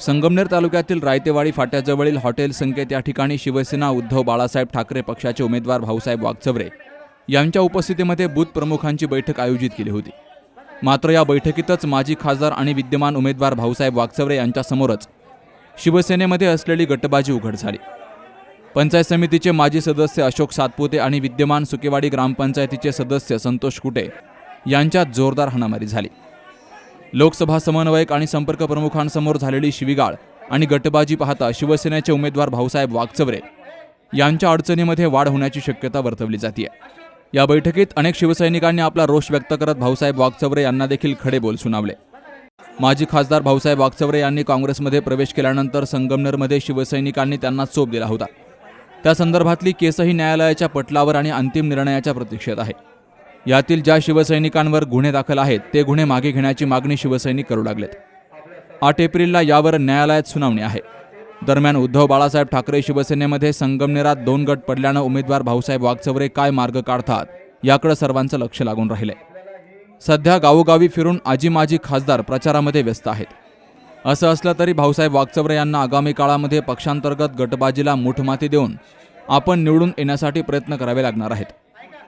संगमनेर तालुक्यातील रायतेवाडी फाट्याजवळील हॉटेल संकेत या ठिकाणी शिवसेना उद्धव बाळासाहेब ठाकरे पक्षाचे उमेदवार भाऊसाहेब वागचवरे यांच्या उपस्थितीमध्ये बूथ प्रमुखांची बैठक आयोजित केली होती. मात्र या बैठकीतच माजी खासदार आणि विद्यमान उमेदवार भाऊसाहेब वागचवरे यांच्यासमोरच शिवसेनेमध्ये असलेली गटबाजी उघड झाली. पंचायत समितीचे माजी सदस्य अशोक सातपुते आणि विद्यमान सुकेवाडी ग्रामपंचायतीचे सदस्य संतोष कुटे यांच्यात जोरदार हाणामारी झाली. लोकसभा समन्वयक आणि संपर्क प्रमुखांसमोर झालेली शिवीगाळ आणि गटबाजी पाहता शिवसेनेचे उमेदवार भाऊसाहेब वागचवरे यांच्या अडचणीमध्ये वाढ होण्याची शक्यता वर्तवली जाते या बैठकीत अनेक शिवसैनिकांनी आपला रोष व्यक्त करत भाऊसाहेब वागचवरे यांना देखील खडे बोल सुनावले. माजी खासदार भाऊसाहेब वागचवरे यांनी काँग्रेसमध्ये प्रवेश केल्यानंतर संगमनेरमध्ये शिवसैनिकांनी त्यांना चोप दिला होता. त्या संदर्भातली केसही न्यायालयाच्या पटलावर आणि अंतिम निर्णयाच्या प्रतीक्षेत आहे. यातील ज्या शिवसैनिकांवर गुन्हे दाखल आहेत ते गुन्हे मागे घेण्याची मागणी शिवसैनिक करू लागलेत. आठ एप्रिलला यावर न्यायालयात सुनावणी आहे. दरम्यान उद्धव बाळासाहेब ठाकरे शिवसेनेमध्ये संगमनेरात दोन गट पडल्यानं उमेदवार भाऊसाहेब वागचवरे काय मार्ग काढतात याकडे सर्वांचं लक्ष लागून राहिले. सध्या गावोगावी फिरून आजी माजी खासदार प्रचारामध्ये व्यस्त आहेत. असं असलं तरी भाऊसाहेब वागचवरे यांना आगामी काळामध्ये पक्षांतर्गत गटबाजीला मुठमाती देऊन आपण निवडून येण्यासाठी प्रयत्न करावे लागणार आहेत.